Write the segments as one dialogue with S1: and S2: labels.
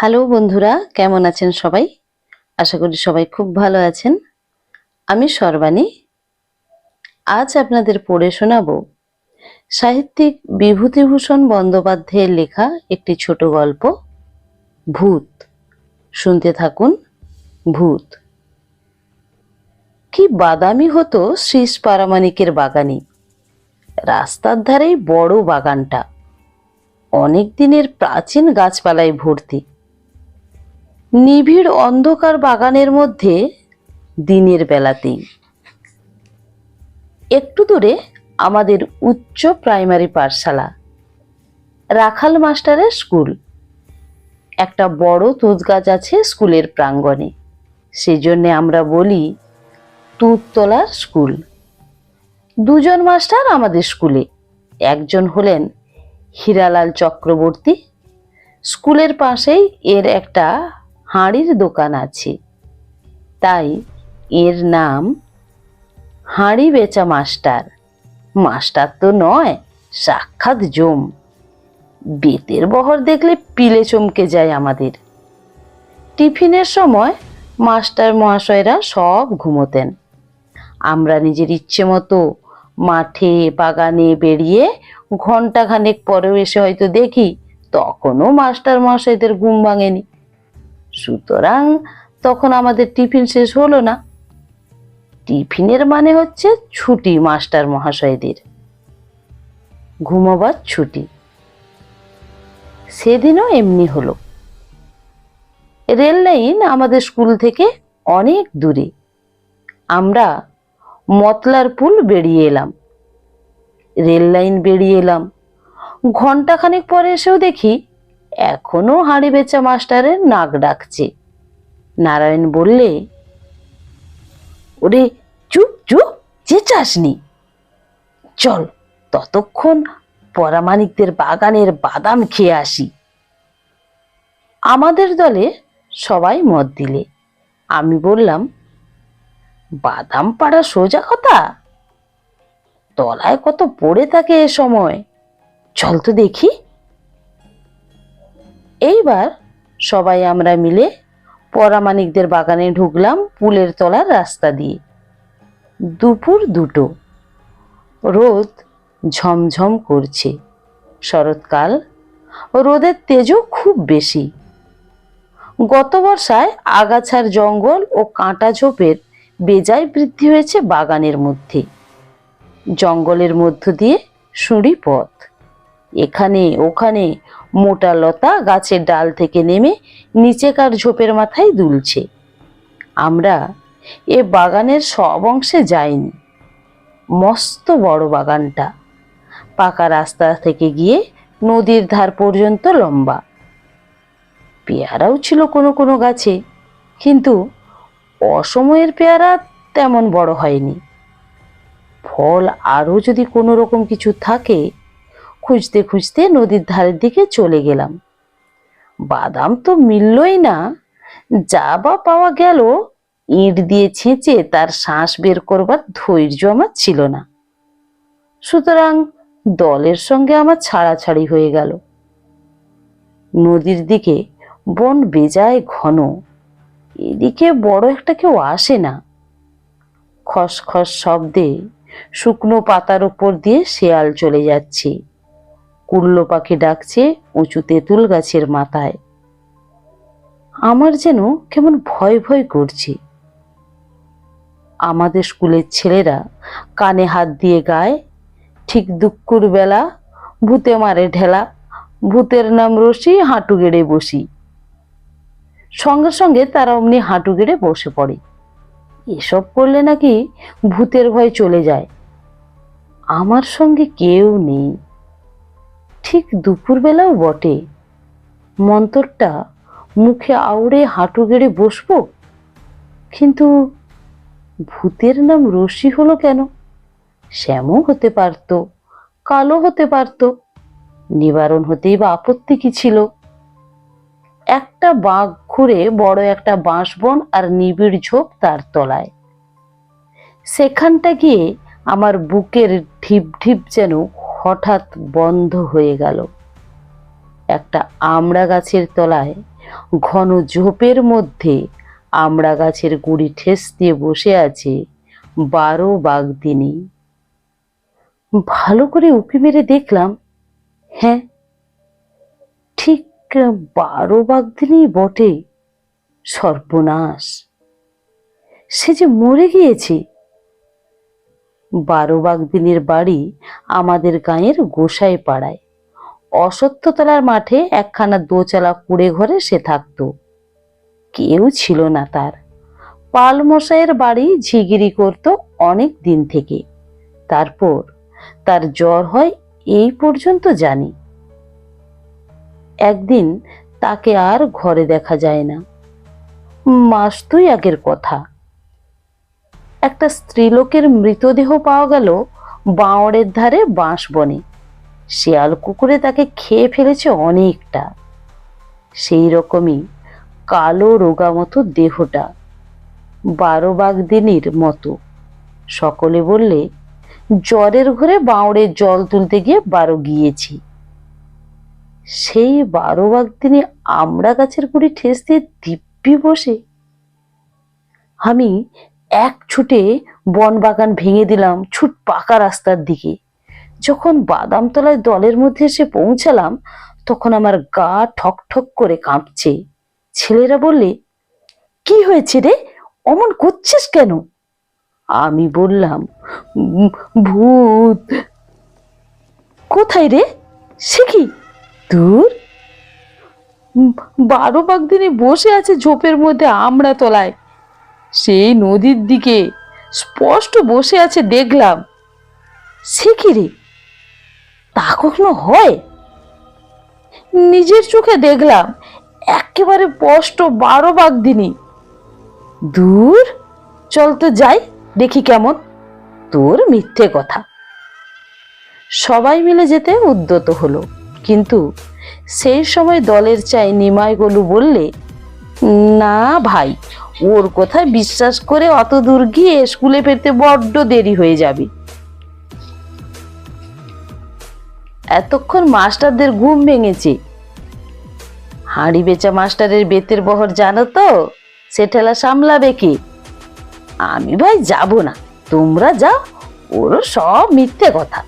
S1: Hello বন্ধুরা, কেমন আছেন সবাই? আশা করি সবাই খুব ভালো আছেন। আমি সর্বাণী। আজ আপনাদের পড়ে শোনাব সাহিত্যিক বিভূতিভূষণ বন্দ্যোপাধ্যায়ের লেখা একটি ছোট গল্প, ভূত। শুনতে থাকুন, ভূত। কি বাদামি হতো শ্রীশ পারামানিকের বাগানে। রাস্তার ধারেই বড় বাগানটা। অনেক দিনের প্রাচীন গাছপালায় ভর্তি। নিবিড় অন্ধকার বাগানের মধ্যে দিনের বেলাতেই। একটু দূরে আমাদের উচ্চ প্রাইমারি পাঠশালা, রাখাল মাস্টারের স্কুল। একটা বড় তুঁত গাছ আছে স্কুলের প্রাঙ্গণে, সেজন্য আমরা বলি তুঁততলার স্কুল। দুজন মাস্টার আমাদের স্কুলে, একজন হলেন হীরালাল চক্রবর্তী। স্কুলের পাশেই এর একটা হাঁড়ির দোকান আছে। তাই এর নাম হাঁড়ি বেচা মাস্টার। মাস্টার তো নয়, সাক্ষাৎ জম। বেতের বহর দেখলে পিলে চমকে যায় আমাদের। টিফিনের সময় মাস্টার মহাশয়রা সব ঘুমোতেন। আমরা নিজের ইচ্ছে মতো মাঠে, বাগানে বেরিয়ে ঘন্টাখানেক পরেও এসে হয়তো দেখি তখনও মাস্টার মহাশয়দের ঘুম ভাঙেনি। সুতরাং তখন আমাদের টিফিন শেষ হলো না। টিফিনের মানে হচ্ছে ছুটি, মাস্টার মহাশয়দের। ঘুমোবার ছুটি। সেদিনও এমনি হলো। রেল লাইন আমাদের স্কুল থেকে অনেক দূরে। আমরা মতলার পুল বেরিয়ে এলাম। রেল লাইন বেরিয়ে এলাম। ঘন্টাখানেক পরে এসেও দেখি এখনও হাঁড়ি বেচা মাস্টারের নাক ডাকছে। নারায়ণ বললে, ওরে, চুপ চুপ, চেঁচাসনি। চল, ততক্ষণ পরামানিকদের বাগানের বাদাম খেয়ে আসি। আমাদের দলে সবাই মত দিলে। আমি বললাম, বাদাম পাড়া সোজা কথা? তলায় কত পড়ে থাকে এ সময়। চল তো দেখি এইবার সবাই আমরা মিলে পরামানিকদের বাগানে ঢুকলাম পুলের তলার রাস্তা দিয়ে। দুপুর দুটো। রোদ ঝমঝম করছে। শরৎকাল। রোদের তেজও খুব বেশি। গত বর্ষায় আগাছার জঙ্গল ও কাঁটা ঝোপের বেজায় বৃদ্ধি হয়েছে বাগানের মধ্যে। জঙ্গলের মধ্য দিয়ে সুঁড়ি পথ এখানে ওখানে মোটা লতা গাছের ডাল থেকে নেমে নিচেকার ঝোপের মাথায় দুলছে। আমরা এ বাগানের সব অংশে যাইনি। মস্ত বড় বাগানটা। পাকা রাস্তা থেকে গিয়ে নদীর ধার পর্যন্ত লম্বা। পেয়ারাও ছিল কোনো কোনো গাছে, কিন্তু অসময়ের পেয়ারা তেমন বড় হয়নি। ফল আরও যদি কোনো রকম কিছু থাকে খুঁজতে খুঁজতে নদীর ধারের দিকে চলে গেলাম। বাদাম তো মিললই না। যা বা পাওয়া গেল, ইট দিয়ে ছেঁচে তার শ্বাস বের করবার ধৈর্য আমার ছিল না। সুতরাং দলের সঙ্গে আমার ছাড়াছাড়ি হয়ে গেল। নদীর দিকে বন বেজায় ঘন। এদিকে বড় একটা কেউ আসে না। খসখস শব্দে শুকনো পাতার উপর দিয়ে শেয়াল চলে যাচ্ছে। কুল্লো পাখি ডাকছে উঁচু তেঁতুল গাছের মাথায়। আমার যেন কেমন ভয় ভয় করছে। আমাদের স্কুলের ছেলেরা কানে হাত দিয়ে গায়, ঠিক দুঃখুর বেলা ভূতে মারে ঢেলা, ভূতের নাম রসি, হাঁটু গেড়ে বসি। সঙ্গে সঙ্গে তারা অমনি হাঁটু গেড়ে বসে পড়ে। এসব করলে নাকি ভূতের ভয় চলে যায়। আমার সঙ্গে কেউ নেই। ঠিক দুপুরবেলাও বটে। মন্তরটা, মুখে আউড়ে হাঁটু গেড়ে বসবো? কিন্তু ভূতের নাম রশি হলো কেন? শ্যামও হতে পারতো কালো হতে পারতো, নিবারণ হতেই বা আপত্তি কি ছিল? একটা বাঘ ঘুরে বড় একটা বাঁশবন আর নিবিড় ঝোপ তার তলায়। সেখানটা গিয়ে আমার বুকের ঢিপ ঢিপ যেন হঠাৎ বন্ধ হয়ে গেল। একটা আমড়া গাছের তলায় ঘন ঝোপের মধ্যে আমড়া গাছের গুড়ি ঠেস দিয়ে বসে আছে বারো বাগদিনী। ভালো করে উঁকি মেরে দেখলাম হ্যাঁ ঠিক বারো বাগদিনী বটে, সর্বনাশ। সে যে মরে গিয়েছে বারো বাগদিনীর বাড়ি আমাদের গাঁয়ের গোসাই পাড়ায় অসত্যতলার মাঠে একখানা দোচালা কুড়ে ঘরে সে থাকতো। কেউ ছিল না তার। পালমশাইয়ের বাড়ি ঝিগিরি করত অনেক দিন থেকে। তারপর তার জ্বর হয় এই পর্যন্ত জানি। একদিন তাকে আর ঘরে দেখা যায় না। মাস দুই আগের কথা। একটা স্ত্রীলোকের মৃতদেহ পাওয়া গেল বাঁওড়ের ধারে বাঁশ বনে শিয়াল কুকুরে তাকে খেয়ে ফেলেছে অনেকটা। সেই রকমই কালো রোগা মতো দেহটা বারো বাগদিনীর মতো। সকলে বললে, জ্বরের ঘরে বাঁওড়ে জল তুলতে গিয়ে বারো গিয়েছি। সেই বারো বাগদিনী আমড়া গাছের গুড়ি ঠেস দিয়ে দিব্যি বসে। আমি এক ছুটে বন বাগান ভেঙে দিলাম ছুট পাকা রাস্তার দিকে। যখন বাদামতলায় দলের মধ্যে এসে পৌঁছালাম, তখন আমার গা ঠক ঠক করে কাঁপছে। ছেলেরা বললে, কি হয়েছে রে? অমন করছিস কেন? আমি বললাম ভূত। কোথায় রে? সে কি? দূর? বারো বাগদিনে বসে আছে ঝোপের মধ্যে আমড়া তলায় সেই নদীর দিকে স্পষ্ট বসে আছে দেখলাম। সে কি রে? তা কখনো হয়? নিজের চোখে দেখলাম, একেবারে স্পষ্ট বারো বাগদিনী দূর? চল তো যাই, দেখি কেমন। তোর মিথ্যে কথা। সবাই মিলে যেতে উদ্যত হলো, কিন্তু সেই সময় দলের চাই নিমাই গলু বললে, না ভাই ওর কথায় বিশ্বাস করে অত দূর গিয়ে স্কুলে ফিরতে বড্ড দেরি হয়ে যাবে। এতক্ষণ মাস্টারদের ঘুম ভেঙেছে। হাঁড়ি বেচা মাস্টারের বেতের বহর জানো তো? সে ঠেলা সামলাবে কি? আমি ভাই যাব না। তোমরা যাও, ওরও সব মিথ্যে কথা।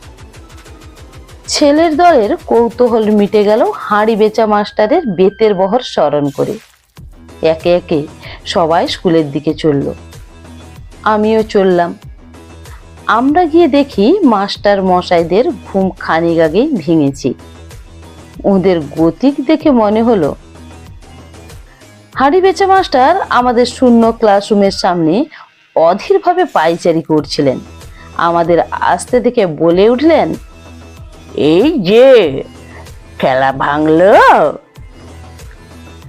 S1: ছেলের দলের কৌতূহল মিটে গেল হাঁড়ি বেচা মাস্টারের বেতের বহর স্মরণ করে। একে একে সবাই স্কুলের দিকে চলল। আমিও চললাম। আমরা গিয়ে দেখি মাস্টার মশাইদের ঘুম খানিক আগেই ভেঙেছি। ওদের গতিক দেখে মনে হলো, হাঁড়ি বেচা মাস্টার আমাদের শূন্য ক্লাসরুমের সামনে অধীরভাবে পাইচারি করছিলেন। আমাদের আসতে দেখে বলে উঠলেন, এই যে, খেলা ভাঙলো?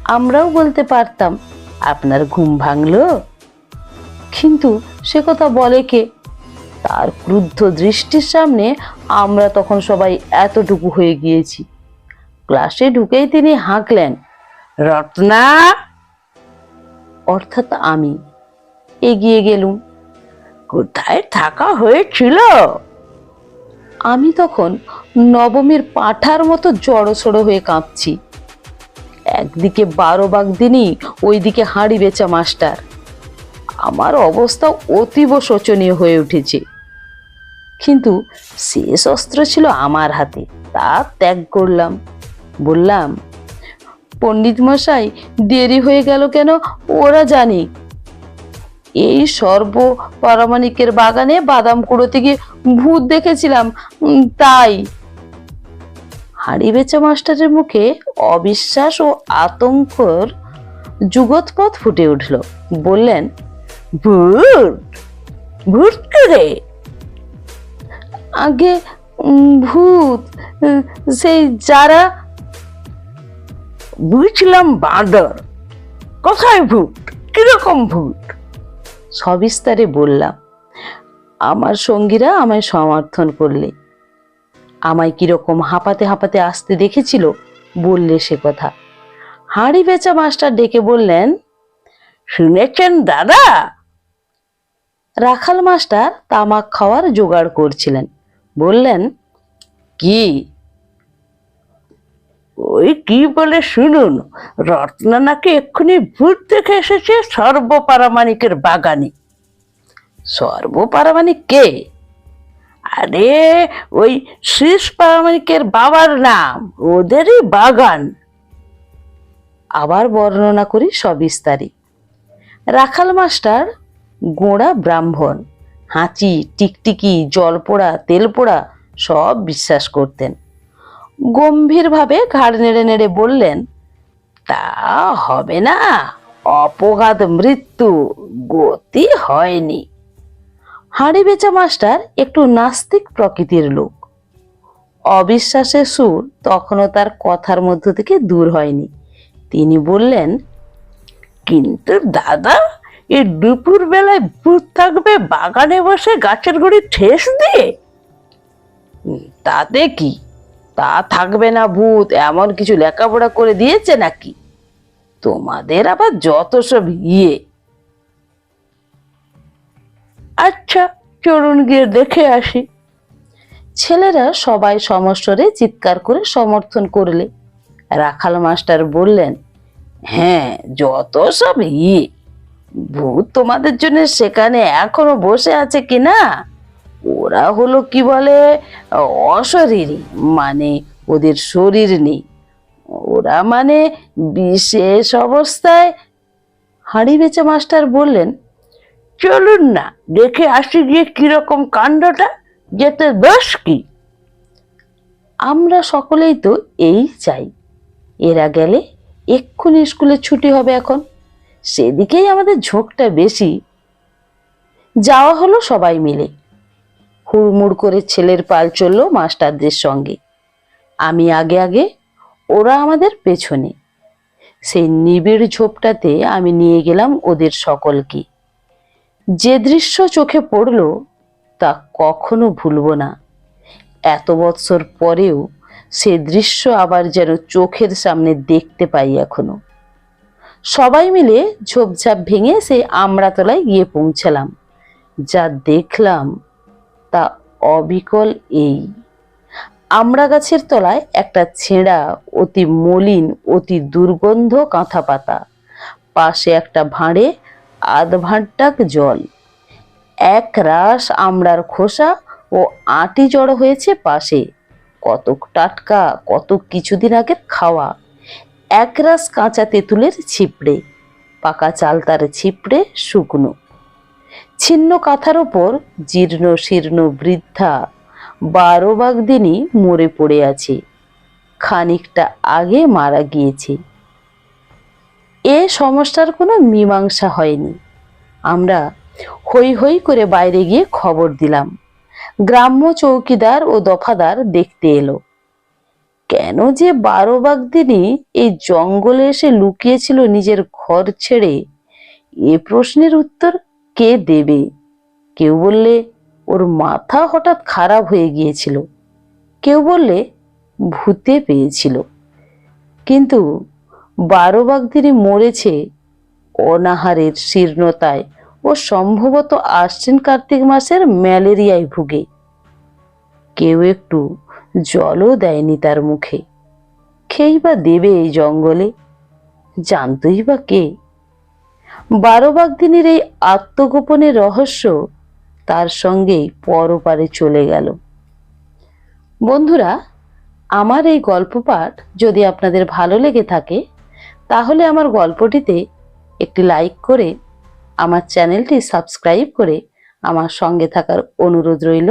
S1: আমরাও বলতে পারতাম, আপনার ঘুম ভাঙলো? কিন্তু সে কথা বলে কে? তার ক্রুদ্ধ দৃষ্টির সামনে আমরা তখন সবাই এতটুকু হয়ে গিয়েছি। ক্লাসে ঢুকেই তিনি হাঁকলেন, রত্না! অর্থাৎ আমি এগিয়ে গেলুম। কোথায় থাকা হয়েছিল? আমি তখন নবমীর পাঠার মতো জড়সড়ো হয়ে কাঁপছি। একদিকে বারো বাগদিনী ওইদিকে হাঁড়ি বেচা মাস্টার। আমার অবস্থা অতীব শোচনীয় হয়ে উঠেছে। কিন্তু শেষ অস্ত্র ছিল আমার হাতে, তা ত্যাগ করলাম। বললাম, পণ্ডিত মশাই, দেরি হয়ে গেল কেন? ওরা জানি। এই সর্ব পারমাণিকের বাগানে বাদাম কুড়োতে গিয়ে ভূত দেখেছিলাম। তাই। হাড়ি বেচা মাস্টারের মুখে অবিশ্বাস ও আতঙ্কর যুগৎপথ ফুটে উঠল। বললেন, ভূত! ভূত রে আগে ভূত, সেই যারা বুঝলাম বাঁদর। কোথায় ভূত? কীরকম ভূত? সবিস্তারে বললাম, আমার সঙ্গীরা আমায় সমর্থন করলে। আমায় কীরকম হাঁপাতে হাঁপাতে আসতে দেখেছিল? বললে সে কথা। হাঁড়ি বেচা মাস্টার ডেকে বললেন, শুনেছেন দাদা? রাখাল মাস্টার তামাক খাওয়ার জোগাড় করছিলেন। বললেন, কি?
S2: ওই কি বলে শুনুন রত্না নাকি এক্ষুনি ভূত দেখে এসেছে সর্বপারামানিকের বাগানে।
S1: সর্বপারামানিক কে?
S2: আরে, ওই শীষ পারামানিকের বাবার নাম, ওদেরই বাগান।
S1: আবার বর্ণনা করি সবিস্তারি। রাখাল মাস্টার, গোড়া ব্রাহ্মণ, হাঁচি, টিকটিকি জল পোড়া তেল পোড়া সব বিশ্বাস করতেন। গম্ভীরভাবে ঘাড় নেড়ে নেড়ে বললেন,
S2: তা হবে না, অপঘাত মৃত্যু গতি হয়নি।
S1: হাঁড়ি বেচা মাস্টার একটু নাস্তিক প্রকৃতির লোক। অবিশ্বাসের সুর তখনও তার কথার মধ্য থেকে দূর হয়নি। তিনি বললেন,
S2: কিন্তু দাদা এই দুপুর বেলায় ভূত থাকবে বাগানে বসে গাছের গুড়ি ঠেস দিয়ে?
S1: তাতে কি? তা থাকবে না ভূত, এমন কিছু লেখাপড়া করে দিয়েছে নাকি? তোমাদের আবার যত সব ইয়ে।
S2: আচ্ছা চলুন গিয়ে দেখে আসি।
S1: ছেলেরা সবাই সমস্বরে চিৎকার করে সমর্থন করলে। রাখাল মাস্টার বললেন হ্যাঁ যত সব ই ভূত তোমাদের জন্য সেখানে এখনও বসে আছে কি না ওরা হলো কি বলে, অশরীরী মানে ওদের শরীর নেই। ওরা মানে বিশেষ অবস্থায়। হাঁড়ি বেচা মাস্টার বললেন
S2: চলুন না, দেখে আসি গিয়ে কীরকম কাণ্ডটা, যেতে দোষ কি।
S1: আমরা সকলেই তো এই চাই। এরা গেলে এক্ষুনি স্কুলে ছুটি হবে এখন। সেদিকেই আমাদের ঝোঁকটা বেশি। যাওয়া হলো সবাই মিলে। হুড়মুড় করে ছেলের পাল চলল মাস্টারদের সঙ্গে। আমি আগে আগে, ওরা আমাদের পেছনে। সেই নিবিড় ঝোপটাতে আমি নিয়ে গেলাম ওদের সকলকে। যে দৃশ্য চোখে পড়ল, তা কখনো ভুলবো না। এত বৎসর পরেও সে দৃশ্য আবার যেন চোখের সামনে দেখতে পাই এখনও। সবাই মিলে ঝোপঝাপ ভেঙে সেই আমড়াতলায় গিয়ে পৌঁছালাম। যা দেখলাম, তা অবিকল এই। আমড়া গাছের তলায় একটা ছেঁড়া, অতি মলিন, অতি দুর্গন্ধ কাঁথা পাতা পাশে একটা ভাঁড়ে আধ ভাঁড়টাক জল। এক রাস আমড়ার খোসা ও আটি জড়ো হয়েছে পাশে। কতক টাটকা কত কিছুদিন আগের খাওয়া। একরাশ কাঁচা তেঁতুলের ছিপড়ে, পাকা চালতার ছিপড়ে শুকনো। ছিন্ন কাঁথার ওপর জীর্ণ শীর্ণ বৃদ্ধা বারো বাগদিনই মরে পড়ে আছে। খানিকটা আগে মারা গিয়েছে। এ সমস্যার কোনো মীমাংসা হয়নি। আমরা হই হই করে বাইরে গিয়ে খবর দিলাম। গ্রাম্য চৌকিদার ও দফাদার দেখতে এলো। কেন যে বারো বাগদিনী এই জঙ্গলে এসে লুকিয়েছিল নিজের ঘর ছেড়ে? এ প্রশ্নের উত্তর কে দেবে? কেউ বললে ওর মাথা হঠাৎ খারাপ হয়ে গিয়েছিল। কেউ বললে ভূতে পেয়েছিল। কিন্তু বারো বাগদিনী মরেছে অনাহারের শীর্ণতায় ও সম্ভবত আশ্বিন কার্তিক মাসের ম্যালেরিয়ায় ভুগে। কেউ একটু জলও দেয়নি তার মুখে। খেই বা দেবে এই জঙ্গলে? জানতই বা কে? বারো বাগদিনীর এই আত্মগোপনের রহস্য তার সঙ্গেই পরপারে চলে গেল। বন্ধুরা, আমার এই গল্প পাঠ যদি আপনাদের ভালো লেগে থাকে তাহলে আমার গল্পটিতে একটি লাইক করে আমার চ্যানেলটি সাবস্ক্রাইব করে আমার সঙ্গে থাকার অনুরোধ রইল।